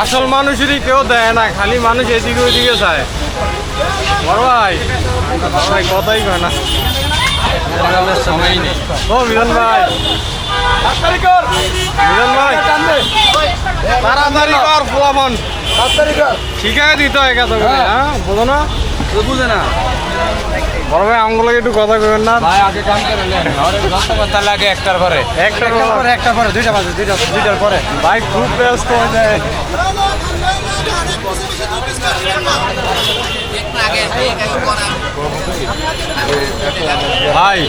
আসল মানুষেরই কেউ দেয় না খালি মানুষ এদিকে ওইদিকে চায় বড় ভাই ভাই কথাই কয় না। ও মিলন ভাই। মিলন ভাই তাড়াতাড়ি কর ফলাফল শিখাই দিতে হয় কত করে হ্যাঁ বোঝো না? বুঝে না। বড় ভাই আমগুলোকে একটু কথা কবেন না। ভাই আগে কাম করে নেন। আরে কথা লাগে একটার পরে। একটা পরে। একটা পরে দুইটা বাজে দুইটা দুইটার পরে। ভাই খুব ব্যস্ত হয়ে যায়। ভাই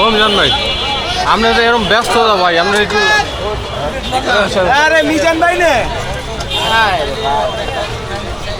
ও মিলন ভাই আপনি তো এরকম ব্যস্ত তো ভাই আপনি একটু আরে মিজান ভাই নে।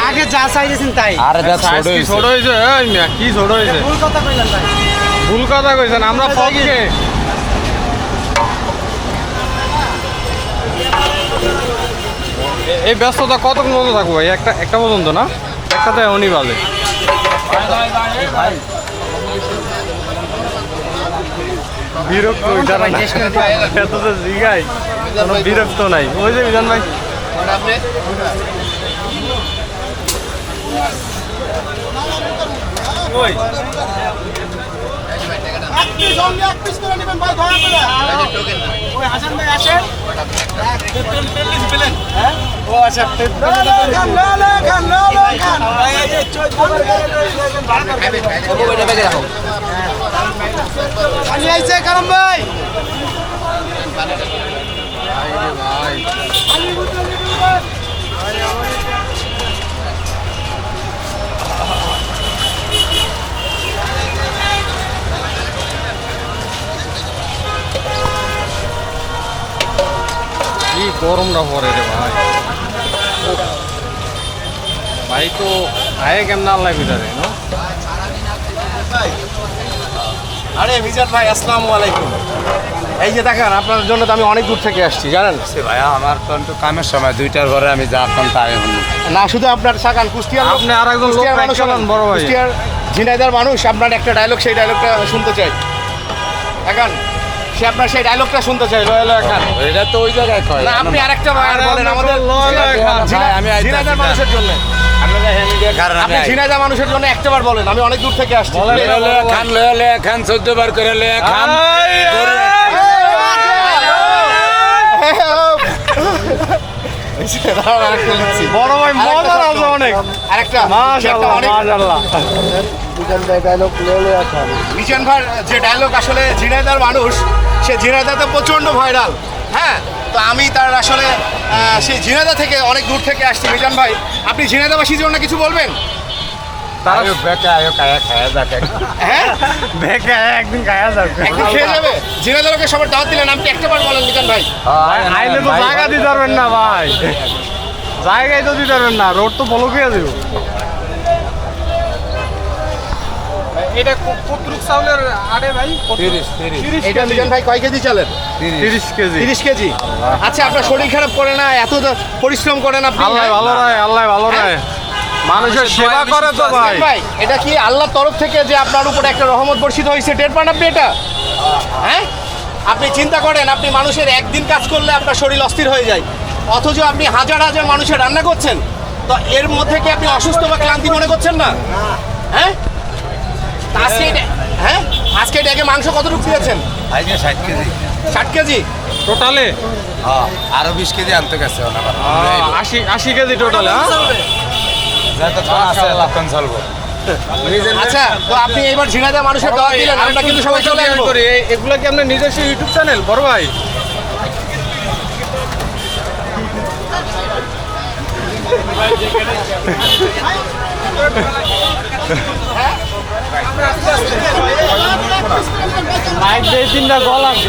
আগে যা চাইছেন তাই। আরে ছোট হয়েছে। এই মিয়া কি ছোট হয়েছে? ভুল কথা কইলেন ভাই। ভুল কথা কইছেন আমরা পক্ষে এ- এই ব্যস্ততা কতক্ষণ পর্যন্ত থাকব ভাই? একটা একটা পর্যন্ত না? একটাতে উনি বাজে বিরক্ত এত তো জিগাই কোনো বিরক্ত নাই। ওই যে মিজান ভাই ভাই ও আচ্ছা পানি আইছে কারণ ভাই। কি গরমটা পরে রে ভাই। ভাই তো আয়ে কেমন আল্লাহ ভিতরে না? আরে মিজান ভাই, আসসালামু আলাইকুম। এই যে দেখেন আপনার জন্য তো আমি অনেক দূর থেকে আসছি জানেন? সে ভাইয়া আমার তো একটু কামের সময় দুইটার পরে আমি যা এখন তাই না শুধু আপনার সাকান কুষ্টিয়ার আপনি আর একজন বড় ভাই। কুষ্টিয়ার ঝিনাইদার মানুষ আপনার একটা ডায়লগ সেই ডায়লগটা শুনতে চাই। এখন সে আপনার সেই ডায়লগটা শুনতে চাই লয়াল খান। এটা তো ওই জায়গায় কয় না আপনি আরেকটা আরে বলেন আমাদের লয়াল খান। আমি ঝিনাইদার মানুষের জন্য। আপনি ঝিনাইদার মানুষের জন্য একটাবার বলেন আমি অনেক দূর থেকে আসছি। খান লয়ে লয়ে খান চোদ্দ বার করে লয়ে খান আই, করে- বড় ভাই মজার আছে অনেক। আরেকটা। সে একটা মাশাআল্লাহ অনেক মাশাআল্লাহ। মিজান ভাই যে ডায়লগ আসলে ঝিনাইদার মানুষ সে ঝিনাইদাতে প্রচণ্ড ভাইরাল হ্যাঁ? তো আমি তার আসলে সেই ঝিনাইদা থেকে অনেক দূর থেকে আসছি। মিজান ভাই আপনি ঝিনাইদাবাসীর জন্য কিছু বলবেন? তারা আয়ো বেকা আয়ো কায়া খায়া যাক। হ্যাঁ? দেখে একদিন খায়া যাবে। একদিন খেয়ে যাবে? ঝিনাইদাকে সবার দাওয়াত দিলেন আপনি একটাবার বলেন মিজান ভাই। ভাই আইলে তো জায়গা দিতে পারবেন না ভাই। জায়গায় তো দিতে পারবেন না রোড তো ফলো করে দেবো এটা কতটুক চাউলের আরে ভাই? এটা মিজান ভাই কয় কেজি কেজি। আচ্ছা আপনার শরীর খারাপ করে না এত পরিশ্রম করেন আপনি আল্লাহ হ্যাঁ? ভালো রায় আল্লাহ ভালো রায়। মানুষের সেবা করে তো ভাই। ভাই এটা কি আল্লাহর তরফ থেকে যে আপনার উপর একটা রহমত বর্ষিত হয়েছে? টের পান আপনি এটা? হ্যাঁ? আপনি চিন্তা করেন আপনি মানুষের একদিন কাজ করলে আপনার শরীর অস্থির হয়ে যায়। অথচ আপনি হাজার হাজার মানুষের রান্না করছেন। তো এর মধ্যে কি আপনি অসুস্থ বা ক্লান্তি মনে করছেন না? হ্যাঁ? আজকে হ্যাঁ? আজকে এটাকে মাংস কতটুকু দিয়েছেন? আজকে ষাট কেজি। ষাট কেজি? টোটালে হ্যাঁ আরও বিশ কেজি আনতে গেছে আশি আশি কেজি টোটালে হ্যাঁ? যতক্ষণ আছে তখন চলবো আচ্ছা তো আপনি এইবার ঝিনাইদা মানুষের দাওয়াত দিলেন আমরা কিন্তু সবাই চলে আসব। করি এগুলো কি আপনার নিজস্ব ইউটিউব চ্যানেল বড় ভাই। দিয়ে তিনটা গল আছে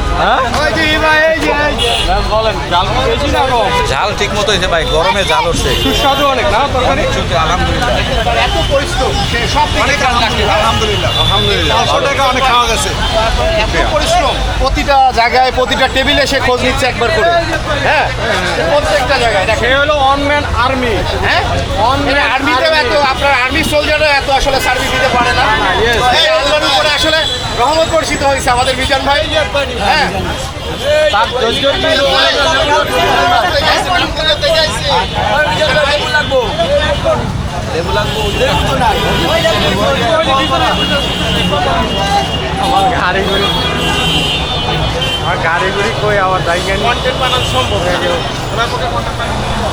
হ্যাঁ ঝাল ঠিক মতো হয়েছে ভাই গরমে জাল উঠছে। সুস্বাদু অনেক না তরকারি? আলহামদুলিল্লাহ। এত পরিশ্রম সব অনেক আলহামদুলিল্লাহ। আলহামদুলিল্লাহ টাকা অনেক খাওয়া গেছে। এত পরিশ্রম প্রতিটা জায়গায় প্রতিটা টেবিলে সে খোঁজ নিচ্ছে একবার করে। হ্যাঁ প্রত্যেকটা জায়গায় দেখেন সে হলো অন ম্যান আর্মি। হ্যাঁ? মানে আর্মিতেও এত আপনার আর্মি সোলজারও এত আসলে সার্ভিস দিতে পারে না। yes. এই আল্লাহর উপরে আসলে রহমত বর্ষিত হয়েছে আমাদের বিজন ভাই হ্যাঁ তার ধৈর্য আমার গাড়ি ঘুরি আমার গাড়ি ঘুরি কই সম্ভব।